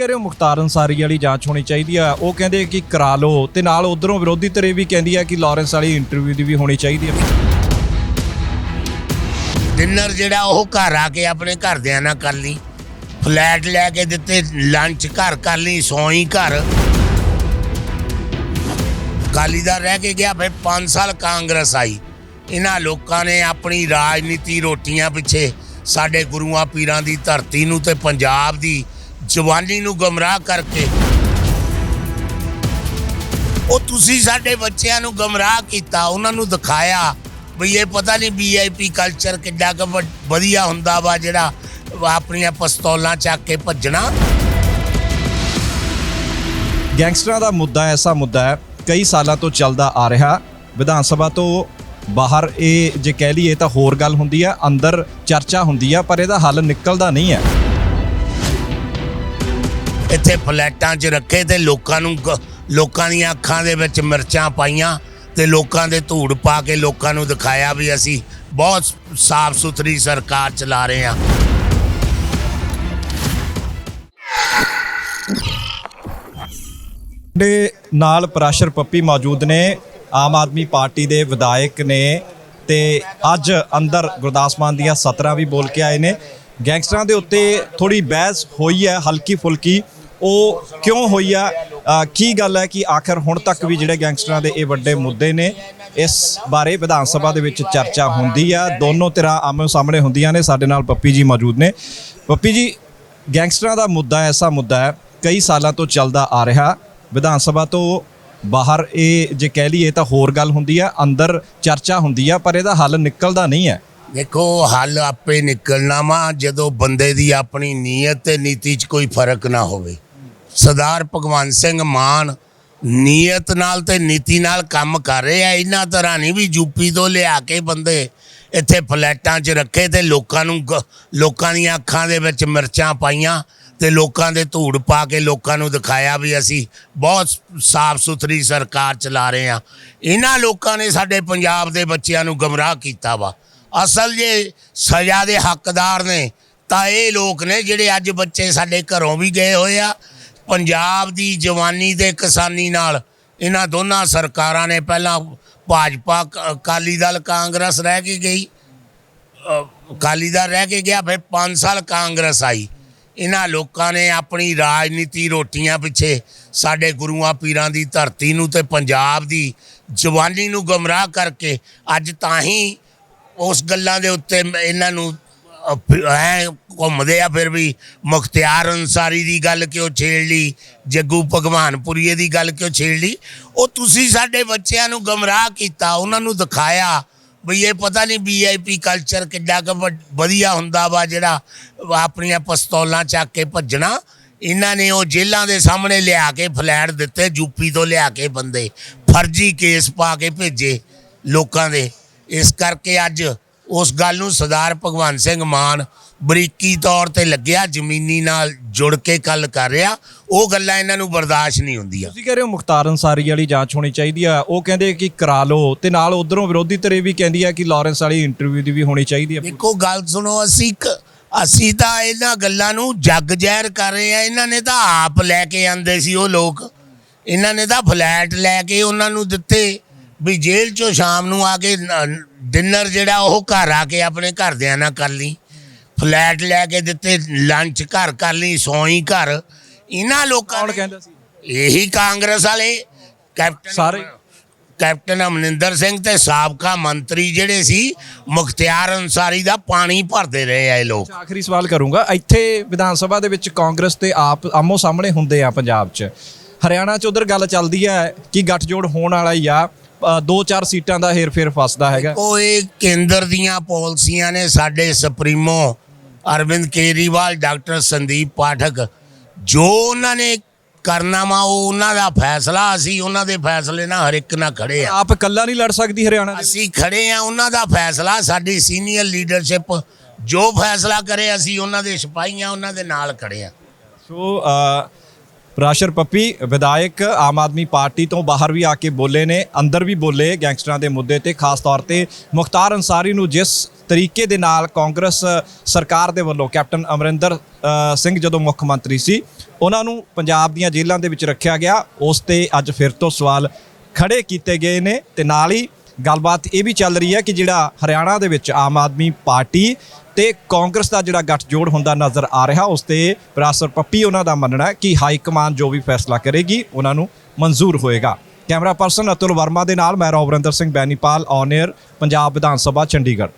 ਕਹਿ ਰਹੇ ਹੋ, ਮੁਖਤਾਰ ਅੰਸਾਰੀ ਵਾਲੀ ਜਾਂਚ ਹੋਣੀ ਚਾਹੀਦੀ ਆ। ਉਹ ਕਹਿੰਦੇ ਕਿ ਕਰਾ ਲਓ ਤੇ ਨਾਲ ਉਧਰੋਂ ਵਿਰੋਧੀ ਧਿਰੇ ਵੀ ਕਹਿੰਦੀ ਆ ਕਿ ਲਾਰੈਂਸ ਵਾਲੀ ਇੰਟਰਵਿਊ ਦੀ ਵੀ ਹੋਣੀ ਚਾਹੀਦੀ ਆ। ਡਿਨਰ ਜਿਹੜਾ ਉਹ ਘਰ ਆ ਕੇ ਆਪਣੇ ਘਰਦਿਆਂ ਨਾਲ ਕਰ ਲਈ। ਫਲੈਟ ਲੈ ਕੇ ਦਿੱਤੇ ਲੰਚ ਘਰ ਕਰ ਲਈ ਸੌਈ ਘਰ। ਕਾਲੀ ਦਾ ਰਹਿ ਕੇ ਗਿਆ, ਫਿਰ 5 ਸਾਲ ਕਾਂਗਰਸ ਆਈ। ਇਹਨਾਂ ਲੋਕਾਂ ਨੇ ਆਪਣੀ ਰਾਜਨੀਤੀ ਰੋਟੀਆਂ ਪਿੱਛੇ ਸਾਡੇ ਗੁਰੂਆਂ ਪੀਰਾਂ ਦੀ ਧਰਤੀ ਨੂੰ ਤੇ ਪੰਜਾਬ ਦੀ ਜਵਾਨੀ ਨੂੰ ਗਮਰਾਹ ਕਰਕੇ। ਉਹ ਤੁਸੀਂ ਸਾਡੇ ਬੱਚਿਆਂ ਨੂੰ ਗਮਰਾਹ ਕੀਤਾ, ਉਹਨਾਂ ਨੂੰ ਦਿਖਾਇਆ ਵੀ ਇਹ ਪਤਾ ਨਹੀਂ ਵੀਆਈਪੀ ਕਲਚਰ ਕਿੱਡਾ ਕੁ ਵਧੀਆ ਹੁੰਦਾ ਵਾ ਜਿਹੜਾ ਆਪਣੀਆਂ ਪਿਸਤੌਲਾਂ ਚੱਕ ਕੇ ਭੱਜਣਾ। ਗੈਂਗਸਟਰਾਂ ਦਾ ਮੁੱਦਾ, ਐਸਾ ਮੁੱਦਾ ਹੈ, ਕਈ ਸਾਲਾਂ ਤੋਂ ਚੱਲਦਾ ਆ ਰਿਹਾ। ਵਿਧਾਨ ਸਭਾ ਤੋਂ ਬਾਹਰ ਇਹ ਜੇ ਕਹਿ ਲਈਏ ਤਾਂ ਹੋਰ ਗੱਲ ਹੁੰਦੀ ਹੈ ਅੰਦਰ ਚਰਚਾ ਹੁੰਦੀ ਹੈ ਪਰ ਇਹਦਾ ਹੱਲ ਨਿਕਲਦਾ ਨਹੀਂ ਹੈ। ਇੱਥੇ ਫਲੈਟਾਂ 'ਚ ਰੱਖੇ ਤੇ ਲੋਕਾਂ ਨੂੰ ਗ- ਲੋਕਾਂ ਦੀਆਂ ਅੱਖਾਂ ਦੇ ਵਿੱਚ ਮਿਰਚਾਂ ਪਾਈਆਂ ਤੇ ਲੋਕਾਂ ਦੇ ਧੂੜ ਪਾ ਕੇ ਲੋਕਾਂ ਨੂੰ ਦਿਖਾਇਆ ਵੀ ਅਸੀਂ ਬਹੁਤ ਸਾਫ਼ ਸੁਥਰੀ ਸਰਕਾਰ ਚਲਾ ਰਹੇ ਹਾਂ। ਦੇ ਨਾਲ ਪ੍ਰੈਸ਼ਰ ਪੱਪੀ ਮੌਜੂਦ ਨੇ, ਆਮ ਆਦਮੀ ਪਾਰਟੀ ਦੇ ਵਿਧਾਇਕ ਨੇ ਤੇ ਅੱਜ ਅੰਦਰ ਗੁਰਦਾਸ ਮਾਨ ਦੀਆਂ 17 ਵੀ ਬੋਲ ਕੇ ਆਏ ਨੇ। ਗੈਂਗਸਟਰਾਂ ਦੇ ਉੱਤੇ ਥੋੜੀ ਬਹਿਸ ਹੋਈ ਹੈ ਹਲਕੀ ਫੁਲਕੀ ਉਹ ਕਿਉਂ ਹੋਈ ਆ? ਕੀ ਗੱਲ ਹੈ ਕਿ ਆਖਰ ਹੁਣ ਤੱਕ ਵੀ ਜਿਹੜੇ ਗੈਂਗਸਟਰਾਂ ਦੇ ਇਹ ਵੱਡੇ ਮੁੱਦੇ ਨੇ, ਇਸ ਬਾਰੇ ਵਿਧਾਨ ਸਭਾ ਦੇ ਵਿੱਚ ਚਰਚਾ ਹੁੰਦੀ ਆ। ਦੋਨੋਂ ਧਿਰਾਂ ਆਮੋ ਸਾਹਮਣੇ ਹੁੰਦੀਆਂ ਨੇ, ਸਾਡੇ ਨਾਲ ਪੱਪੀ ਜੀ ਮੌਜੂਦ ਨੇ। ਪੱਪੀ ਜੀ, ਗੈਂਗਸਟਰਾਂ ਦਾ ਮੁੱਦਾ, ਐਸਾ ਮੁੱਦਾ ਹੈ, ਕਈ ਸਾਲਾਂ ਤੋਂ ਚੱਲਦਾ ਆ ਰਿਹਾ। ਵਿਧਾਨ ਸਭਾ ਤੋਂ ਬਾਹਰ ਇਹ ਜੇ ਕਹਿ ਲਈਏ ਤਾਂ ਹੋਰ ਗੱਲ ਹੁੰਦੀ ਆ, ਅੰਦਰ ਚਰਚਾ ਹੁੰਦੀ ਆ, ਪਰ ਇਹਦਾ ਹੱਲ ਨਿਕਲਦਾ ਨਹੀਂ ਹੈ। ਦੇਖੋ, ਹੱਲ ਆਪੇ ਨਿਕਲਣਾ ਵਾ, ਜਦੋਂ ਬੰਦੇ ਦੀ ਆਪਣੀ ਨੀਅਤ ਤੇ ਨੀਤੀ 'ਚ ਕੋਈ ਫ਼ਰਕ ਨਾ ਹੋਵੇ। ਸਰਦਾਰ ਭਗਵੰਤ ਸਿੰਘ ਮਾਨ ਨੀਅਤ ਨਾਲ ਤੇ ਨੀਤੀ ਨਾਲ ਕੰਮ ਕਰ ਰਹੇ ਆ, ਇਹਨਾਂ ਤਰ੍ਹਾਂ ਨਹੀਂ ਵੀ ਯੂਪੀ ਤੋਂ ਲਿਆ ਕੇ ਬੰਦੇ ਇੱਥੇ ਫਲੈਟਾਂ 'ਚ ਰੱਖੇ ਤੇ ਲੋਕਾਂ ਨੂੰ ਗ- ਲੋਕਾਂ ਦੀਆਂ ਅੱਖਾਂ ਦੇ ਵਿੱਚ ਮਿਰਚਾਂ ਪਾਈਆਂ ਤੇ ਲੋਕਾਂ ਦੇ ਧੂੜ ਪਾ ਕੇ ਲੋਕਾਂ ਨੂੰ ਦਿਖਾਇਆ ਵੀ ਅਸੀਂ ਬਹੁਤ ਸਾਫ਼ ਸੁਥਰੀ ਸਰਕਾਰ ਚਲਾ ਰਹੇ ਹਾਂ ਇਹਨਾਂ ਲੋਕਾਂ ਨੇ ਸਾਡੇ ਪੰਜਾਬ ਦੇ ਬੱਚਿਆਂ ਨੂੰ ਗਮਰਾਹ ਕੀਤਾ ਵਾ। ਅਸਲ ਜੇ ਸਜ਼ਾ ਦੇ ਹੱਕਦਾਰ ਨੇ ਤਾਂ ਇਹ ਲੋਕ ਨੇ ਜਿਹੜੇ ਅੱਜ ਬੱਚੇ ਸਾਡੇ ਘਰੋਂ ਵੀ ਗਏ ਹੋਏ ਆ ਪੰਜਾਬ ਦੀ ਜਵਾਨੀ ਤੇ ਕਿਸਾਨੀ ਨਾਲ ਇਹਨਾਂ ਦੋਨਾਂ ਸਰਕਾਰਾਂ ਨੇ ਪਹਿਲਾਂ ਭਾਜਪਾ ਅਕਾਲੀ ਦਲ, ਕਾਂਗਰਸ ਰਹਿ ਕੇ ਗਈ। ਅਕਾਲੀ ਦਲ ਰਹਿ ਕੇ ਗਿਆ, ਫਿਰ 5 ਸਾਲ ਕਾਂਗਰਸ ਆਈ। ਇਹਨਾਂ ਲੋਕਾਂ ਨੇ ਆਪਣੀ ਰਾਜਨੀਤੀ ਰੋਟੀਆਂ ਪਿੱਛੇ ਸਾਡੇ ਗੁਰੂਆਂ ਪੀਰਾਂ ਦੀ ਧਰਤੀ ਨੂੰ ਤੇ ਪੰਜਾਬ ਦੀ ਜਵਾਨੀ ਨੂੰ ਗਮਰਾਹ ਕਰਕੇ ਅੱਜ ਤਾਂ ਹੀ ਉਸ ਗੱਲਾਂ ਦੇ ਉੱਤੇ ਇਹਨਾਂ ਨੂੰ ਐਂ ਘੁੰਮਦੇ ਆ ਫਿਰ ਵੀ ਮੁਖਤਿਆਰ ਅਨਸਾਰੀ ਦੀ ਗੱਲ ਕਿਉਂ ਛੇੜ ਲਈ? ਜੱਗੂ ਭਗਵਾਨਪੁਰੀਏ ਦੀ ਗੱਲ ਕਿਉਂ ਛੇੜ ਲਈ? ਉਹ ਤੁਸੀਂ ਸਾਡੇ ਬੱਚਿਆਂ ਨੂੰ ਗਮਰਾਹ ਕੀਤਾ, ਉਹਨਾਂ ਨੂੰ ਦਿਖਾਇਆ ਵੀ ਇਹ ਪਤਾ ਨਹੀਂ ਵੀਆਈਪੀ ਕਲਚਰ ਕਿੱਡਾ ਕੁ ਵਧੀਆ ਹੁੰਦਾ ਵਾ ਜਿਹੜਾ ਆਪਣੀਆਂ ਪਿਸਤੌਲਾਂ ਚੱਕ ਕੇ ਭੱਜਣਾ। ਇਹਨਾਂ ਨੇ ਉਹ ਜੇਲ੍ਹਾਂ ਦੇ ਸਾਹਮਣੇ ਲਿਆ ਕੇ ਫਲੈਟ ਦਿੱਤੇ ਯੂਪੀ ਤੋਂ ਲਿਆ ਕੇ ਬੰਦੇ। ਫਰਜ਼ੀ ਕੇਸ ਪਾ ਕੇ ਭੇਜੇ ਲੋਕਾਂ ਦੇ। ਇਸ ਕਰਕੇ ਅੱਜ ਉਸ ਗੱਲ ਨੂੰ ਸਰਦਾਰ ਭਗਵੰਤ ਸਿੰਘ ਮਾਨ ਬਰੀਕੀ ਤੌਰ ਤੇ ਲੱਗਿਆ ਜ਼ਮੀਨੀ ਨਾਲ ਜੁੜ ਕੇ ਗੱਲ ਕਰ ਰਿਹਾ। ਉਹ ਗੱਲਾਂ ਇਹਨਾਂ ਨੂੰ ਬਰਦਾਸ਼ਤ ਨਹੀਂ ਹੁੰਦੀਆਂ। ਤੁਸੀਂ ਕਹਿ ਰਹੇ ਹੋ ਮੁਖਤਾਰ ਅੰਸਾਰੀ ਵਾਲੀ ਜਾਂਚ ਹੋਣੀ ਚਾਹੀਦੀ ਆ। ਉਹ ਕਹਿੰਦੇ ਕਿ ਕਰਾ ਲਓ ਤੇ ਨਾਲ ਉਧਰੋਂ ਵਿਰੋਧੀ ਧਿਰੇ ਵੀ ਕਹਿੰਦੀ ਆ ਕਿ ਲਾਰੈਂਸ ਵਾਲੀ ਇੰਟਰਵਿਊ ਦੀ ਵੀ ਹੋਣੀ ਚਾਹੀਦੀ ਆ। ਦੇਖੋ ਗੱਲ ਸੁਣੋ ਅਸੀਂ ਅਸੀਂ ਤਾਂ ਇਹਨਾਂ ਗੱਲਾਂ ਨੂੰ ਜੱਗ ਜ਼ਹਿਰ ਕਰ ਰਹੇ ਆ। ਇਹਨਾਂ ਨੇ ਤਾਂ ਆਪ ਲੈ ਕੇ ਆਂਦੇ ਸੀ ਉਹ ਲੋਕ। ਇਹਨਾਂ ਨੇ ਤਾਂ ਫਲੈਟ ਲੈ ਕੇ ਉਹਨਾਂ ਨੂੰ ਦਿੱਤੇ ਵੀ ਜੇਲ੍ਹ ਚੋਂ ਸ਼ਾਮ ਨੂੰ ਆ ਕੇ ਡਿਨਰ ਜਿਹੜਾ ਉਹ ਘਰ ਆ ਕੇ ਆਪਣੇ ਘਰਦਿਆਂ ਨਾਲ ਕਰ ਲਈ। ਫਲੈਟ ਲੈ ਕੇ ਦਿੱਤੇ ਲੰਚ ਘਰ ਕਰ ਲਈ ਸੌਈ ਘਰ। ਇਹਨਾਂ ਲੋਕਾਂ ਕੌਣ ਨੇ ਕਹਿੰਦਾ ਸੀ? ਇਹੀ ਕਾਂਗਰਸ ਵਾਲੇ ਕੈਪਟਨ ਸਾਰੇ? ਕੈਪਟਨ ਅਮਰਿੰਦਰ ਸਿੰਘ ਤੇ ਸਾਬਕਾ ਮੰਤਰੀ ਜਿਹੜੇ ਸੀ ਮੁਖਤਿਆਰ ਅਨਸਾਰੀ ਦਾ ਪਾਣੀ ਭਰਦੇ ਰਹੇ ਆ ਇਹ ਲੋਕ। ਆਖਰੀ ਸਵਾਲ ਕਰੂੰਗਾ। ਇੱਥੇ ਵਿਧਾਨ ਸਭਾ ਦੇ ਵਿੱਚ ਕਾਂਗਰਸ ਤੇ ਆਪ ਆਮੋ ਸਾਹਮਣੇ ਹੁੰਦੇ ਆ ਪੰਜਾਬ 'ਚ। ਹਰਿਆਣਾ 'ਚ ਉਧਰ ਗੱਲ ਚੱਲਦੀ ਹੈ ਕਿ ਗੱਠਜੋੜ ਹੋਣ ਵਾਲਾ ਹੀ ਆ। ਦੋ ਚਾਰ ਸੀਟਾਂ ਦਾ ਹੇਰ-ਫੇਰ ਫਸਦਾ ਹੈਗਾ। ਉਹ ਇਹ ਕੇਂਦਰ ਦੀਆਂ ਪਾਲਿਸੀਆਂ ਨੇ ਸਾਡੇ ਸੁਪਰੀਮੋ ਅਰਵਿੰਦ ਕੇਜਰੀਵਾਲ ਡਾਕਟਰ ਸੰਦੀਪ ਪਾਠਕ ਜੋ ਉਹਨਾਂ ਨੇ ਕਰਨਾ ਵਾ ਉਹ ਉਹਨਾਂ ਦਾ ਫੈਸਲਾ ਅਸੀਂ ਉਹਨਾਂ ਦੇ ਫੈਸਲੇ ਨਾਲ ਹਰ ਇੱਕ ਨਾਲ ਖੜੇ ਆ ਆਪ ਇਕੱਲਾ ਨਹੀਂ ਲੜ ਸਕਦੀ ਹਰਿਆਣਾ ਦੇ ਅਸੀਂ ਖੜੇ ਆ ਉਹਨਾਂ ਦਾ ਫੈਸਲਾ ਸਾਡੀ ਸੀਨੀਅਰ ਲੀਡਰਸ਼ਿਪ ਜੋ ਫੈਸਲਾ ਕਰੇ ਅਸੀਂ ਉਹਨਾਂ ਦੇ ਸਿਪਾਹੀਆਂ ਉਹਨਾਂ ਦੇ ਨਾਲ ਖੜੇ ਆ ਸੋ ਰਾਸ਼ਰ ਪੱਪੀ ਵਿਧਾਇਕ ਆਮ ਆਦਮੀ ਪਾਰਟੀ ਤੋਂ ਬਾਹਰ ਵੀ ਆ ਕੇ ਬੋਲੇ ਨੇ, ਅੰਦਰ ਵੀ ਬੋਲੇ ਗੈਂਗਸਟਰਾਂ ਦੇ ਮੁੱਦੇ ਤੇ, ਖਾਸ ਤੌਰ ਤੇ ਮੁਖਤਾਰ ਅੰਸਾਰੀ ਨੂੰ ਜਿਸ ਤਰੀਕੇ ਦੇ ਨਾਲ ਕਾਂਗਰਸ ਸਰਕਾਰ ਦੇ ਵੱਲੋਂ ਕੈਪਟਨ ਅਮਰਿੰਦਰ ਸਿੰਘ ਜਦੋਂ ਮੁੱਖ ਮੰਤਰੀ ਸੀ, ਉਹਨਾਂ ਨੂੰ ਪੰਜਾਬ ਦੀਆਂ ਜੇਲ੍ਹਾਂ ਦੇ ਵਿੱਚ ਰੱਖਿਆ ਗਿਆ। ਉਸ ਤੇ ਅੱਜ ਫਿਰ ਤੋਂ ਸਵਾਲ ਖੜੇ ਕੀਤੇ ਗਏ ਨੇ ਤੇ ਨਾਲ ਹੀ ਗੱਲਬਾਤ ਇਹ ਵੀ ਚੱਲ ਰਹੀ ਹੈ ਕਿ ਜਿਹੜਾ ਹਰਿਆਣਾ ਦੇ ਵਿੱਚ ਆਮ ਆਦਮੀ ਪਾਰਟੀ ਤੇ ਕਾਂਗਰਸ ਦਾ ਜਿਹੜਾ ਗੱਠਜੋੜ ਹੁੰਦਾ ਨਜ਼ਰ ਆ ਰਿਹਾ, ਉਸ ਤੇ ਪ੍ਰਾਸਰ ਪੱਪੀ ਉਹਨਾਂ ਦਾ ਮੰਨਣਾ ਹੈ ਕਿ ਹਾਈ ਕਮਾਂਡ ਜੋ ਵੀ ਫੈਸਲਾ ਕਰੇਗੀ, ਉਹਨਾਂ ਨੂੰ ਮਨਜ਼ੂਰ ਹੋਏਗਾ। ਕੈਮਰਾ ਪਰਸਨ ਅਤੁਲ ਵਰਮਾ ਦੇ ਨਾਲ, ਮੈਂ ਰੌਵਰਿੰਦਰ ਸਿੰਘ ਬੈਨੀਪਾਲ ਔਨ 에ਅਰ ਪੰਜਾਬ ਵਿਧਾਨ ਸਭਾ, ਚੰਡੀਗੜ੍ਹ।